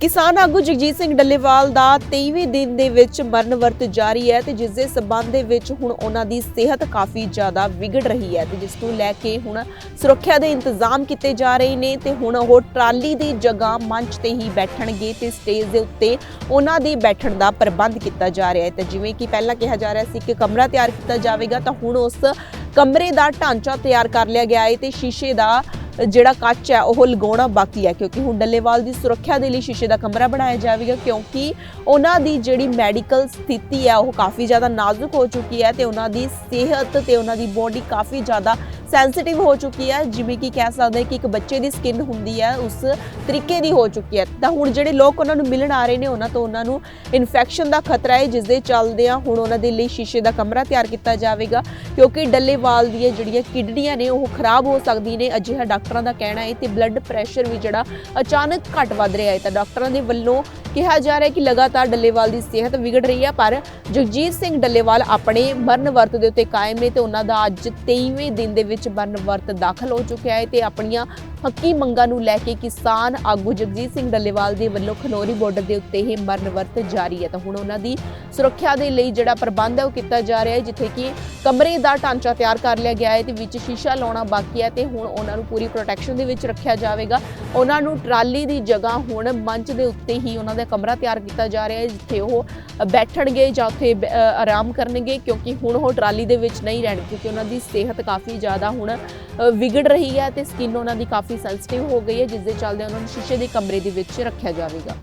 ਕਿਸਾਨ ਆਗੂ ਜਗਜੀਤ ਸਿੰਘ ਡੱਲੇਵਾਲ ਦਾ 23ਵੇਂ ਦਿਨ ਦੇ ਵਿੱਚ ਮਰਨ ਵਰਤ ਜਾਰੀ ਹੈ ਤੇ ਜਿਸ ਦੇ ਸਬੰਧ ਦੇ ਵਿੱਚ ਹੁਣ ਉਹਨਾਂ ਦੀ ਸਿਹਤ ਕਾਫੀ ਜ਼ਿਆਦਾ ਵਿਗੜ ਰਹੀ ਹੈ ਤੇ ਜਿਸ ਨੂੰ ਲੈ ਕੇ ਹੁਣ ਸੁਰੱਖਿਆ ਦੇ ਇੰਤਜ਼ਾਮ ਕੀਤੇ ਜਾ ਰਹੇ ਨੇ ਤੇ ਹੁਣ ਉਹ ਟਰਾਲੀ ਦੀ ਜਗ੍ਹਾ ਮੰਚ ਤੇ ਹੀ ਬੈਠਣਗੇ ਤੇ ਸਟੇਜ ਦੇ ਉੱਤੇ ਉਹਨਾਂ ਦੇ ਬੈਠਣ ਦਾ ਪ੍ਰਬੰਧ ਕੀਤਾ ਜਾ ਰਿਹਾ ਹੈ ਤੇ ਜਿਵੇਂ ਕਿ ਪਹਿਲਾਂ ਕਿਹਾ ਜਾ ਰਿਹਾ ਸੀ ਕਿ ਕਮਰਾ ਤਿਆਰ ਕੀਤਾ ਜਾਵੇਗਾ ਤਾਂ ਹੁਣ ਉਸ ਕਮਰੇ ਦਾ ਢਾਂਚਾ ਤਿਆਰ ਕਰ ਲਿਆ ਗਿਆ ਹੈ ਤੇ ਸ਼ੀਸ਼ੇ ਦਾ ਜਿਹੜਾ ਕੱਚ ਹੈ, ਉਹ ਲਗਾਉਣਾ ਬਾਕੀ ਹੈ, ਕਿਉਂਕਿ ਹੁਣ ਡੱਲੇਵਾਲ ਦੀ ਸੁਰੱਖਿਆ ਦੇ ਲਈ ਸ਼ੀਸ਼ੇ ਦਾ ਕਮਰਾ ਬਣਾਇਆ ਜਾਵੇਗਾ, ਕਿਉਂਕਿ ਉਹਨਾਂ ਦੀ ਜਿਹੜੀ ਮੈਡੀਕਲ ਸਥਿਤੀ ਹੈ, ਉਹ ਕਾਫੀ ਜ਼ਿਆਦਾ ਨਾਜ਼ੁਕ ਹੋ ਚੁੱਕੀ ਹੈ ਤੇ ਉਹਨਾਂ ਦੀ ਸਿਹਤ ਤੇ ਉਹਨਾਂ ਦੀ ਬੋਡੀ ਕਾਫੀ ਜ਼ਿਆਦਾ ਸੈਂਸਿਟਿਵ ਹੋ ਚੁੱਕੀ ਹੈ, ਜਿਵੇਂ ਕਿ ਕਹਿ ਸਕਦੇ ਕਿ ਇੱਕ ਬੱਚੇ ਦੀ ਸਕਿਨ ਹੁੰਦੀ ਹੈ, ਉਸ ਤਰੀਕੇ ਦੀ ਹੋ ਚੁੱਕੀ ਹੈ। ਤਾਂ ਹੁਣ ਜਿਹੜੇ ਲੋਕ ਉਹਨਾਂ ਨੂੰ ਮਿਲਣ ਆ ਰਹੇ ਨੇ, ਉਹਨਾਂ ਤੋਂ ਉਹਨਾਂ ਨੂੰ ਇਨਫੈਕਸ਼ਨ ਦਾ ਖਤਰਾ ਹੈ ਜਿਸ ਦੇ ਚੱਲਦਿਆਂ ਹੁਣ ਉਹਨਾਂ ਦੇ ਲਈ ਸ਼ੀਸ਼ੇ ਦਾ ਕਮਰਾ ਤਿਆਰ ਕੀਤਾ ਜਾਵੇਗਾ, ਕਿਉਂਕਿ ਡੱਲੇਵਾਲ ਦੀਆਂ ਜਿਹੜੀਆਂ ਕਿਡਨੀਆਂ ਨੇ, ਉਹ ਖਰਾਬ ਹੋ ਸਕਦੀਆਂ ਨੇ। ਅਜਿਹਾ ਡਾਕਟਰਾਂ ਦਾ ਕਹਿਣਾ ਹੈ ਤੇ ਬਲੱਡ ਪ੍ਰੈਸ਼ਰ ਵੀ ਜਿਹੜਾ ਅਚਾਨਕ ਘਟ ਵੱਧ ਰਿਹਾ ਹੈ। ਤਾਂ ਡਾਕਟਰਾਂ ਦੇ ਵੱਲੋਂ ਕਿਹਾ ਜਾ ਰਿਹਾ ਹੈ ਕਿ ਲਗਾਤਾਰ ਡੱਲੇਵਾਲ ਦੀ ਸਿਹਤ ਵਿਗੜ ਰਹੀ ਹੈ, ਪਰ ਜਗਜੀਤ ਸਿੰਘ ਡੱਲੇਵਾਲ ਆਪਣੇ ਮਰਨ ਵਰਤ ਦੇ ਉੱਤੇ ਕਾਇਮ ਨੇ ਤੇ ਉਹਨਾਂ ਦਾ ਅੱਜ 23ਵੇਂ ਦਿਨ ਦੇ ਵਿੱਚ ਮਰਨ ਵਰਤ ਦਾਖਲ ਹੋ ਚੁੱਕਿਆ ਹੈ ਤੇ ਆਪਣੀਆਂ ਹੱਕੀ ਮੰਗਾਂ ਨੂੰ ਲੈ ਕੇ ਕਿਸਾਨ ਆਗੂ ਜਗਜੀਤ ਸਿੰਘ ਡੱਲੇਵਾਲ ਦੇ ਵੱਲੋਂ ਖਨੌਰੀ ਬਾਰਡਰ ਦੇ ਉੱਤੇ ਇਹ ਮਰਨ ਵਰਤ ਜਾਰੀ ਹੈ। ਤਾਂ ਹੁਣ ਉਹਨਾਂ ਦੀ ਸੁਰੱਖਿਆ ਦੇ ਲਈ ਜਿਹੜਾ ਪ੍ਰਬੰਧ ਹੈ ਉਹ ਕੀਤਾ ਜਾ ਰਿਹਾ ਹੈ, ਜਿੱਥੇ ਕਿ ਕਮਰੇ ਦਾ ਢਾਂਚਾ ਤਿਆਰ ਕਰ ਲਿਆ ਗਿਆ ਹੈ ਤੇ ਵਿੱਚ ਸ਼ੀਸ਼ਾ ਲਾਉਣਾ ਬਾਕੀ ਹੈ ਤੇ ਹੁਣ ਉਹਨਾਂ ਨੂੰ ਪੂਰੀ ਪ੍ਰੋਟੈਕਸ਼ਨ ਦੇ ਵਿੱਚ ਰੱਖਿਆ ਜਾਵੇਗਾ। ਉਹਨਾਂ ਨੂੰ ਟਰਾਲੀ ਦੀ ਜਗ੍ਹਾ ਹੁਣ ਮੰਚ ਦੇ ਉੱਤੇ ਹੀ ਉਹਨਾਂ ਦਾ ਕਮਰਾ ਤਿਆਰ ਕੀਤਾ ਜਾ ਰਿਹਾ ਹੈ, ਜਿੱਥੇ ਉਹ ਬੈਠਣਗੇ ਜਾਂ ਉੱਥੇ ਬ- ਆਰਾਮ ਕਰਨਗੇ, ਕਿਉਂਕਿ ਹੁਣ ਉਹ ਟਰਾਲੀ ਦੇ ਵਿੱਚ ਨਹੀਂ ਰਹਿਣਗੇ ਕਿਉਂਕਿ ਉਹਨਾਂ ਦੀ ਸਿਹਤ ਕਾਫੀ ਜ਼ਿਆਦਾ ਹੁਣ ਵਿਗੜ ਰਹੀ ਹੈ ਤੇ ਸਕਿਨ ਉਹਨਾਂ ਦੀ ਕਾਫੀ ਕਾਫੀ ਸੈਂਸਿਟਿਵ ਹੋ ਗਈ ਹੈ ਜਿਸ ਦੇ ਚੱਲਦੇ ਉਹਨਾਂ ਨੂੰ ਸ਼ੀਸ਼ੇ ਦੇ ਕਮਰੇ ਦੇ ਵਿੱਚ ਰੱਖਿਆ ਜਾਵੇਗਾ।